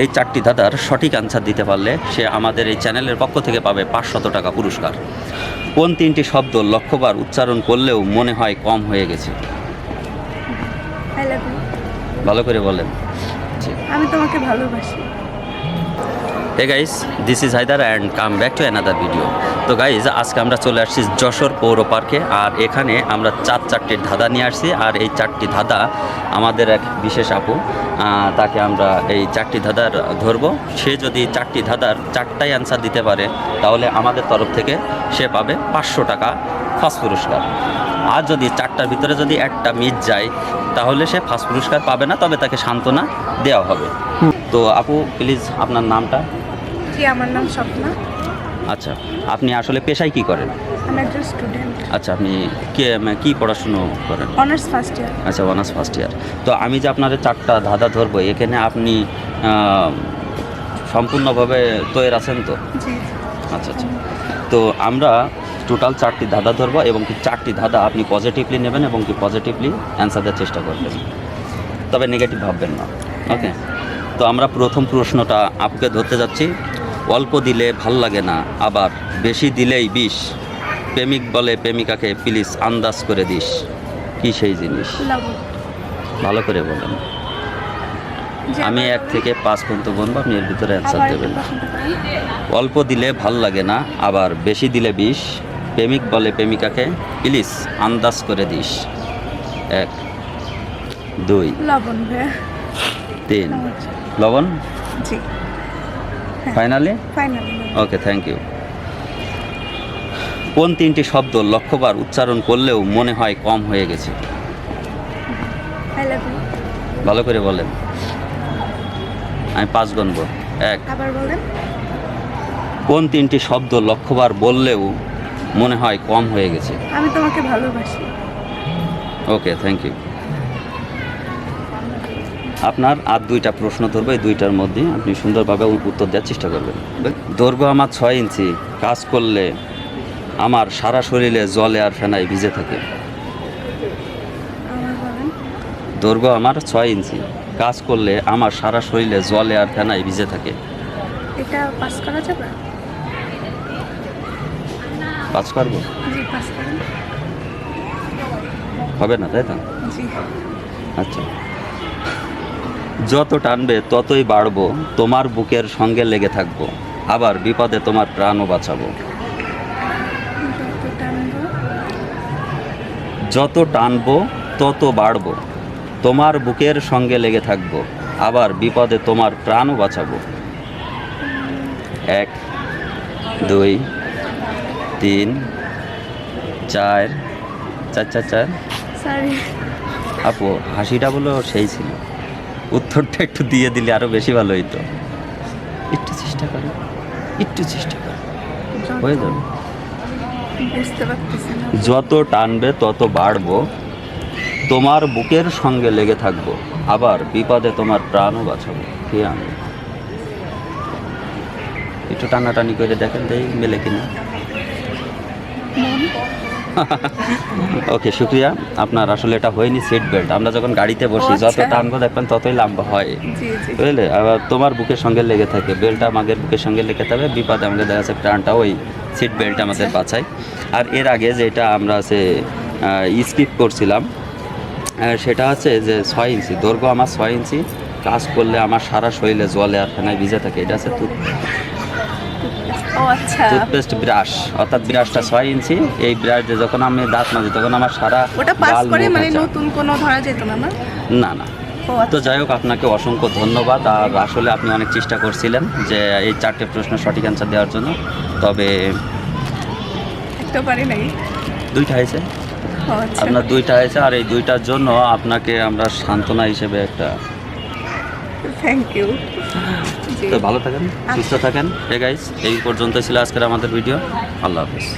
এই চারটি দাদার সঠিক আনসার দিতে পারলে সে আমাদের এই চ্যানেলের পক্ষ থেকে পাবে পাঁচশত টাকা পুরস্কার। কোন তিনটি শব্দ লক্ষ্যবার উচ্চারণ করলেও মনে হয় কম হয়ে গেছে? ভালো করে বলেন। আমি তোমাকে ভালোবাসি। Hey guys this is Haidar and come back to another video তো গাইজ আজকে আমরা চলে আসছি যশোর পৌর পার্কে, আর এখানে আমরা চার চারটি ধাঁধা নিয়ে আসছি, আর এই চারটি ধাঁধা আমাদের এক বিশেষ আপু তাকে আমরা এই চারটি ধাঁধার ধরবো। সে যদি চারটি ধাঁধার চারটাই অ্যান্সার দিতে পারে, তাহলে আমাদের তরফ থেকে সে পাবে পাঁচশো টাকা ফার্স্ট পুরস্কার। আর যদি চারটার ভিতরে যদি একটা মিস যায়, তাহলে সে ফার্স্ট পুরস্কার পাবে না, তবে তাকে সান্ত্বনা দেওয়া হবে। তো আপু প্লিজ আপনার নামটা? কি আমার নাম স্বপ্না। আচ্ছা আপনি আসলে পেশায় কি করেন? আমি একজন স্টুডেন্ট আচ্ছা আপনি কে কি পড়াশুনো করেন? অনার্স ফার্স্ট ইয়ার আচ্ছা অনার্স ফার্স্ট ইয়ার তো আমি যে আপনার চারটা ধাঁধা ধরবো এখানে আপনি সম্পূর্ণভাবে তৈরি আছেন তো? আচ্ছা আচ্ছা। তো আমরা টোটাল চারটি ধাঁধা ধরবো এবং কি চারটি ধাঁধা আপনি পজিটিভলি নেবেন এবং কি পজিটিভলি অ্যান্সার দেওয়ার চেষ্টা করবেন। তবে নেগেটিভ ভাববেন না। ওকে তো আমরা প্রথম প্রশ্নটা আপুকে ধরতে যাচ্ছি। অল্প দিলে ভালো লাগে না আবার বেশি দিলেই বিষ। প্রেমিক বলে প্রেমিকাকে প্লিজ আন্দাজ করে দিস কি সেই জিনিস? ভালো করে বলেন। আমি এক থেকে পাঁচ পর্যন্ত বলব আপনি এর ভিতরে অ্যান্সার দেবেন। অল্প দিলে ভালো লাগে না আবার বেশি দিলে বিষ। প্রেমিক বলে প্রেমিকাকে প্লিজ আন্দাজ করে দিস। এক দুই লবণ তিন। লবণ জি। Finally final okay thank you কোন তিনটি শব্দ লক্ষ্যবার উচ্চারণ করলেও মনে হয় কম হয়ে গেছে? ভালো করে বলেন। আমি পাঁচ গণব এক। কোন তিনটি শব্দ লক্ষ্যবার বললেও মনে হয় কম হয়ে গেছে? আমি তোমাকে ভালোবাসি। ওকে থ্যাংক ইউ আপনার আর দুইটা প্রশ্ন ধরবো এই দুইটার মধ্যে আপনি সুন্দরভাবে উত্তর দেওয়ার চেষ্টা করবেন। দৈর্ঘ্য আমার ছয় ইঞ্চি কাজ করলে আমার সারা শরীরে জলে আর ফেনায় ভিজে থাকে। দৈর্ঘ্য আমার ছয় ইঞ্চি কাজ করলে আমার সারা শরীরে জলে আর ফেনায় ভিজে থাকে। এটা পাস করা যাবে? পারব পাস করেন। হবে না তাই তো? আচ্ছা। যত টানবে ততই বাড়বো তোমার বুকের সঙ্গে লেগে থাকব আবার বিপদে তোমার প্রাণও বাঁচাবো। যত টানবো তত বাড়বো তোমার বুকের সঙ্গে লেগে থাকব আবার বিপদে তোমার প্রাণও বাঁচাবো। এক দুই তিন চার চার চার চার। আপু হাসিটা বলো সেই ছিল। উত্তরটা একটু দিয়ে দিলে আরও বেশি ভালো হইতো। একটু চেষ্টা করো। একটু চেষ্টা করো। হয়ে যাবে। যত টানবে তত বাড়বো। তোমার বুকের সঙ্গে লেগে থাকব। আবার বিপদে তোমার প্রাণও বাঁচাবো। কে আমি একটু টানাটানি করে দেখেন দেই মেলে কিনা। ওকে শুক্রিয়া। আপনার আসলে এটা হয়নি সিট বেল্ট আমরা যখন গাড়িতে বসি যত আচ্ছা। টানবো দেখবেন ততই লম্বা হয়। বুঝলে? আবার তোমার বুকের সঙ্গে লেগে থাকে। বেল্টটা আমাদের বুকের সঙ্গে লেগে থাকবে বিপদে আমাদের দেখা যাচ্ছে প্রাণটা ওই সিট বেল্ট আমাদের বাঁচায়। আর এর আগে যেটা আমরা আছে স্কিপ করছিলাম সেটা হচ্ছে যে ছয় ইঞ্চি। দৈর্ঘ্য আমার ছয় ইঞ্চি। কাজ করলে আমার সারা শরীরে জলে আর ফেনায় ভিজে থাকে। এটা আছে আচ্ছা টুথপেস্ট ব্রাশ অর্থাৎ ব্রাশটা ছয় ইঞ্চি। এই ব্রাশ দিয়ে যখন আমি দাঁত মাজি তখন আমার সারা ওটা পাস করে মানে নতুন কোনো ধরা যেত না না? না না। তো আচ্ছা। যাই হোক আপনাকে অসংখ্য ধন্যবাদ। আর আসলে আপনি অনেক চেষ্টা করছিলেন যে এই চারটে প্রশ্ন সঠিক অ্যান্সার দেওয়ার জন্য। তবে একটা পারি নাই। দুইটা হয়েছে। আচ্ছা। আপনার দুইটা হয়েছে আর এই দুইটার জন্য আপনাকে আমরা সান্ত্বনা হিসেবে একটা থ্যাংক ইউ তো ভালো থাকেন সুস্থ থাকেন। হে গাইস এই পর্যন্ত ছিল আজকের আমাদের ভিডিও। আল্লাহ হাফিজ।